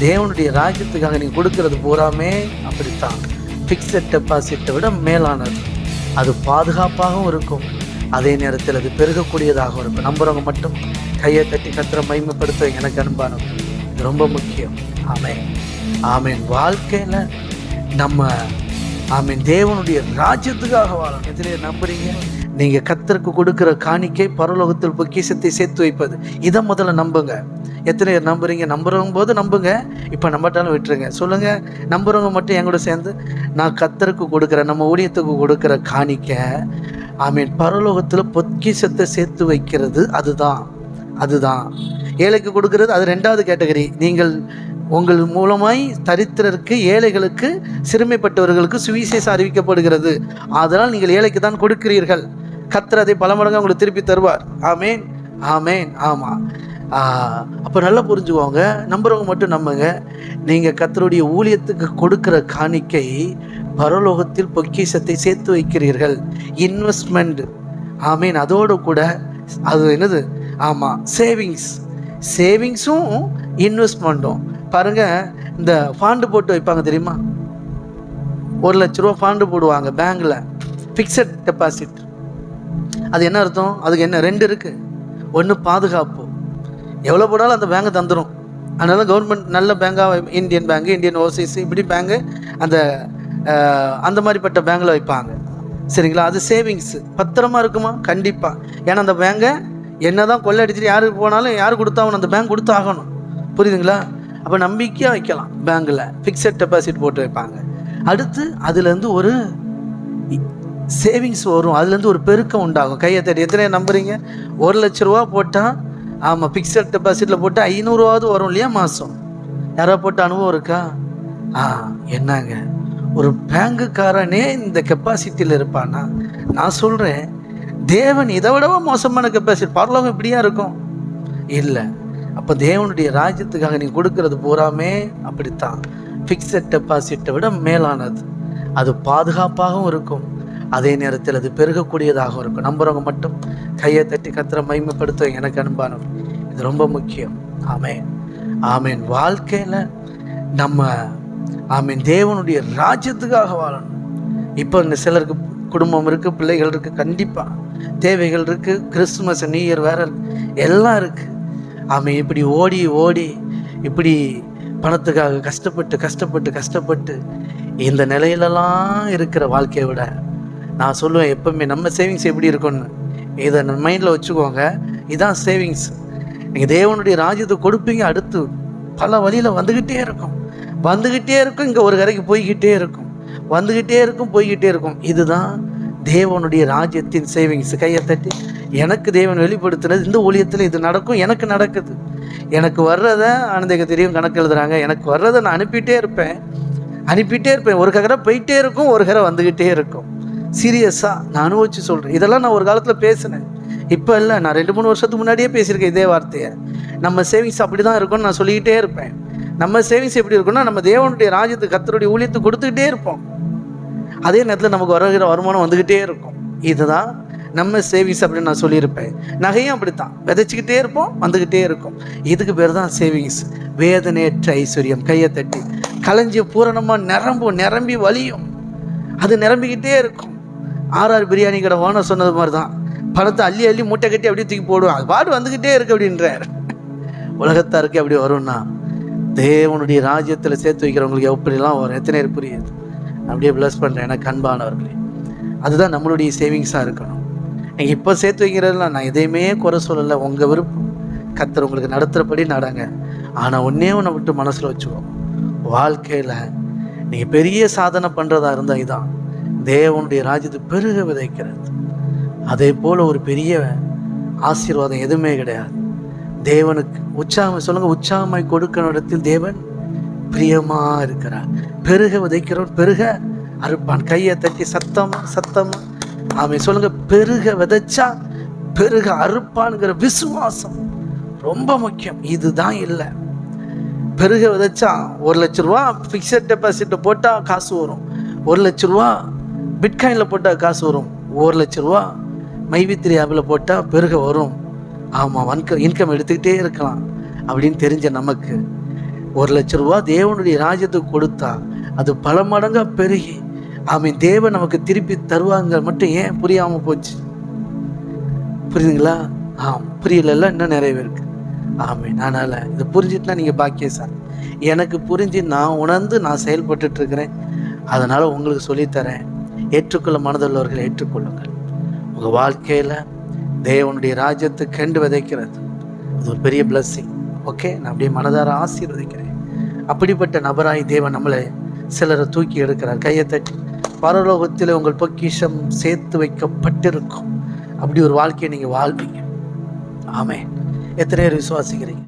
தேவனுடைய ராஜ்யத்துக்காக நீங்கள் கொடுக்கறது பூராமே அப்படித்தான். ஃபிக்ஸட் டெபாசிட்டை விட மேலானது. அது பாதுகாப்பாகவும் இருக்கும். அதே நேரத்தில் அது பெருகக்கூடியதாகவும் இருக்கும். நம்புறவங்க மட்டும் கையை தட்டி கத்திர மகிமைப்படுத்த எனக்கு அன்பானது இது ரொம்ப முக்கியம். ஆமென். ஆமேன். வாழ்க்கையில் நம்ம ஆமீன். தேவனுடைய ராஜ்யத்துக்காக வாழணும் எதிரே நம்புறீங்க. நீங்க கத்தருக்கு கொடுக்கிற காணிக்கை பரலோகத்தில் பொக்கிஷத்தை சேர்த்து வைப்பது. இதை முதல்ல நம்புங்க. எத்தனை பேர் நம்புறீங்க? நம்புறவங்க போது நம்புங்க. இப்போ நம்பட்டாலும் விட்டுருங்க. சொல்லுங்க. நம்புறவங்க மட்டும் என் கூட சேர்ந்து நான் கத்தருக்கு கொடுக்குற நம்ம ஊழியத்துக்கு கொடுக்குற காணிக்க ஆமீன். பரலோகத்தில் பொக்கிசத்தை சேர்த்து வைக்கிறது அதுதான். அதுதான். ஏழைக்கு கொடுக்கறது அது ரெண்டாவது கேட்டகரி. நீங்கள் உங்கள் மூலமாய் தரித்திரருக்கு ஏழைகளுக்கு சிறுமைப்பட்டவர்களுக்கு சுவிசேஷம் அறிவிக்கப்படுகிறது. அதனால் நீங்கள் ஏழைக்கு தான் கொடுக்கிறீர்கள். கத்தர் அதை பல மடங்கு உங்களுக்கு திருப்பி தருவார். ஆமேன். ஆமேன். ஆமாம் அப்போ நல்லா புரிஞ்சுக்கோங்க. நம்புறவங்க மட்டும் நம்புங்க. நீங்கள் கத்தருடைய ஊழியத்துக்கு கொடுக்குற காணிக்கை பரலோகத்தில் பொக்கிஷத்தை சேர்த்து வைக்கிறீர்கள். இன்வெஸ்ட்மெண்ட் ஆமீன். அதோடு கூட அது என்னது? ஆமாம் சேவிங்ஸ் சேவிங்ஸும் இன்வெஸ்ட்மெண்ட்டும் பாருங்க இந்த ஃபாண்டு போட்டு வைப்பாங்க தெரியுமா? ஒரு லட்ச ரூபா ஃபாண்டு போடுவாங்க பேங்கில் ஃபிக்ஸட் டெபாசிட் அது என்ன அர்த்தம்? அதுக்கு என்ன ரெண்டு இருக்குது ஒன்று பாதுகாப்பு. எவ்வளோ போடாலும் அந்த பேங்கை தந்துடும் அதனால கவர்மெண்ட் நல்ல பேங்காக இந்தியன் பேங்க் இந்தியன் ஓவர்சீஸ் இப்படி பேங்கு அந்த அந்த மாதிரிப்பட்ட பேங்கில் வைப்பாங்க. சரிங்களா? அது சேவிங்ஸு பத்திரமா இருக்குமா? கண்டிப்பாக ஏன்னா அந்த பேங்கை என்ன தான் கொள்ளடிச்சிட்டு யாருக்கு போனாலும் யார் கொடுத்தாகணும் அந்த பேங்க் கொடுத்தாகணும். புரியுதுங்களா? அப்போ நம்பிக்கையாக வைக்கலாம். பேங்க்கில் ஃபிக்ஸட் டெபாசிட் போட்டு வைப்பாங்க. அடுத்து அதுலேருந்து ஒரு சேவிங்ஸ் வரும். அதுலேருந்து ஒரு பெருக்கம் உண்டாகும். கையை தேடி. எத்தனை நம்புறீங்க? ஒரு லட்ச ரூபா போட்டால் ஆமாம் ஃபிக்ஸட் டெபாசிட்டில் போட்டால் ஐநூறுரூவாவது வரும் இல்லையா மாதம் யாரோ போட்ட அனுபவம் இருக்கா? ஆ என்னங்க? ஒரு பேங்குக்காரனே இந்த கெப்பாசிட்டியில் இருப்பானா நான் சொல்கிறேன் தேவன் இதை விடவும் மோசமான கெப்பாசிட்டி பரலோகம் இப்படியா இருக்கும்? இல்லை. அப்போ தேவனுடைய ராஜ்யத்துக்காக நீ கொடுக்கறது பூராமே அப்படித்தான். ஃபிக்ஸட் டெபாசிட்டை விட மேலானது. அது பாதுகாப்பாகவும் இருக்கும். அதே நேரத்தில் அது பெருகக்கூடியதாகவும் இருக்கும். நம்புறவங்க மட்டும் கையை தட்டி கத்திர மைமைப்படுத்தும் எனக்கு அனுப்பானது இது ரொம்ப முக்கியம். ஆமேன். ஆமேன். வாழ்க்கையில் நம்ம ஆமீன் தேவனுடைய ராஜ்யத்துக்காக வாழணும். இப்போ இந்த சிலருக்கு குடும்பம் இருக்குது பிள்ளைகள் இருக்குது கண்டிப்பாக தேவைகள் இருக்குது கிறிஸ்துமஸ் நியூ இயர் வேற எல்லாம் இருக்குது அவன் இப்படி ஓடி ஓடி இப்படி பணத்துக்காக கஷ்டப்பட்டு கஷ்டப்பட்டு கஷ்டப்பட்டு இந்த நிலையிலலாம் இருக்கிற வாழ்க்கையை விட நான் சொல்லுவேன் எப்பவுமே நம்ம சேவிங்ஸ் எப்படி இருக்கும்னு. இதை மைண்டில் வச்சுக்கோங்க. இதான் சேவிங்ஸ் நீங்கள் தேவனுடைய ராஜ்யத்தை கொடுப்பீங்க அடுத்து பல வழியில் வந்துக்கிட்டே இருக்கும். வந்துக்கிட்டே இருக்கும் இங்கே ஒரு கரைக்கு போய்கிட்டே இருக்கும். வந்துக்கிட்டே இருக்கும் போய்கிட்டே இருக்கும். இதுதான் தேவனுடைய ராஜ்யத்தின் சேவிங்ஸ் கையை தட்டி எனக்கு தேவன் வெளிப்படுத்துனது இந்த ஊழியத்தில் இது நடக்கும் எனக்கு நடக்குது. எனக்கு வர்றதை ஆனந்தேக தெரியும் கணக்கு எழுதுறாங்க. எனக்கு வர்றதை நான் அனுப்பிட்டே இருப்பேன். அனுப்பிட்டே இருப்பேன். ஒரு கரை போயிட்டே இருக்கும் ஒரு கரை வந்துக்கிட்டே இருக்கும். சீரியஸாக நான் அனுபவிச்சு சொல்கிறேன் இதெல்லாம் நான் ஒரு காலத்தில் பேசினேன். இப்போ இல்லை நான் ரெண்டு மூணு வருஷத்துக்கு முன்னாடியே பேசியிருக்கேன் இதே வார்த்தையை. நம்ம சேவிங்ஸ் அப்படி தான் இருக்கும்னு நான் சொல்லிக்கிட்டே இருப்பேன். நம்ம சேவிங்ஸ் எப்படி இருக்கும்னா நம்ம தேவனுடைய ராஜ்யத்துக்கு கத்தருடைய ஊழியத்துக்கு கொடுத்துக்கிட்டே இருப்போம். அதே நேரத்தில் நமக்கு வருகிற வருமானம் வந்துக்கிட்டே இருக்கும். இதுதான் நம்ம சேவிங்ஸ் அப்படின்னு நான் சொல்லியிருப்பேன். நகையும் அப்படித்தான். விதைச்சிக்கிட்டே இருப்போம் வந்துக்கிட்டே இருக்கும். இதுக்கு பேர் தான் சேவிங்ஸ் வேதனையற்ற ஐஸ்வர்யம் கையை தட்டி. களைஞ்சி பூரணமாக நிரம்பும் நிரம்பி வலியும் அது நிரம்பிக்கிட்டே இருக்கும். ஆர்ஆர் பிரியாணி கடை ஓனர் சொன்னது மாதிரி தான் பணத்தை அள்ளி அள்ளி மூட்டை கட்டி அப்படியே தூக்கி போடுவோம் அது பாடு வந்துக்கிட்டே இருக்கு அப்படின்றார். உலகத்தாருக்கு அப்படி வரும்னா தேவனுடைய ராஜ்யத்தில் சேர்த்து வைக்கிறவங்களுக்கு எப்படிலாம் வரும்? எத்தனை பேர் புரியுது? அப்படியே ப்ளஸ் பண்ணுறேன் எனக்கு அன்பானவர்களே. அதுதான் நம்மளுடைய சேவிங்ஸாக இருக்கணும். நீங்கள் இப்போ சேர்த்து வைக்கிறதுலாம் நான் எதையுமே குறை சொல்லலை. உங்கள் விருப்பம். கத்தர் உங்களுக்கு நடத்துகிறபடி நடங்க. ஆனால் ஒன்றே ஒன்று விட்டு மனசில் வச்சுக்கோ. வாழ்க்கையில் நீங்கள் பெரிய சாதனை பண்ணுறதா இருந்தால் இதுதான் தேவனுடைய ராஜ்யத்தை பெருக விதைக்கிறது அதே போல் ஒரு பெரிய ஆசீர்வாதம் எதுவுமே கிடையாது. தேவனுக்கு உற்சாகம் சொல்லுங்கள் உற்சாகமாய் கொடுக்கிற இடத்தில் தேவன் பிரியமாக இருக்கிறார். பெருக விதைக்கிறவன் பெருக அறுப்பான். கையை தட்டி சத்தம் சத்தம். அவன் சொல்லுங்க பெருக விதைச்சா பெருக அறுப்பானுங்கிற விசுவாசம் ரொம்ப முக்கியம். இதுதான் இல்லை. பெருக விதைச்சா ஒரு லட்ச ரூபா ஃபிக்ஸட் டெபாசிட்டை போட்டால் காசு வரும். ஒரு லட்ச ரூபா பிட்காயினில் போட்டால் காசு வரும். ஒரு லட்ச ரூபா மைவித்திரி ஆப்பில் போட்டால் பெருக வரும். ஆமாம் வன்க இன்கம் எடுத்துக்கிட்டே இருக்கலாம். அப்படின்னு தெரிஞ்ச நமக்கு ஒரு லட்ச ரூபா தேவனுடைய ராஜ்யத்துக்கு கொடுத்தா அது பல மடங்காக பெருகி அவன் தேவன் நமக்கு திருப்பி தருவாங்க மட்டும் ஏன் புரியாம போச்சு? புரியுதுங்களா? ஆம் புரியல இன்னும் நிறைய இருக்கு. ஆமீன். அதனால இது நீங்கள் நீங்க பாக்கியசாலி. எனக்கு புரிஞ்சு நான் உணர்ந்து நான் செயல்பட்டுட்டு இருக்கிறேன் அதனால உங்களுக்கு சொல்லித்தரேன். ஏற்றுக்கொள்ள மனதுள்ளவர்களை ஏற்றுக்கொள்ளுங்கள். உங்க வாழ்க்கையில தேவனுடைய ராஜ்யத்தை கண்டு விதைக்கிறது. அது ஒரு பெரிய பிளஸ்ஸிங் ஓகே நான் அப்படியே மனதார ஆசீர்வதிக்கிறேன். அப்படிப்பட்ட நபராய் தேவன் நம்மளை சிலரை தூக்கி எடுக்கிறார். கையை தட்டி. பரலோகத்தில் உங்கள் பொக்கிஷம் சேர்த்து வைக்கப்பட்டிருக்கும். அப்படி ஒரு வாழ்க்கையை நீங்கள் வாழ்வீங்க. ஆமே எத்தனை பேர் விசுவாசிக்கிறீங்க?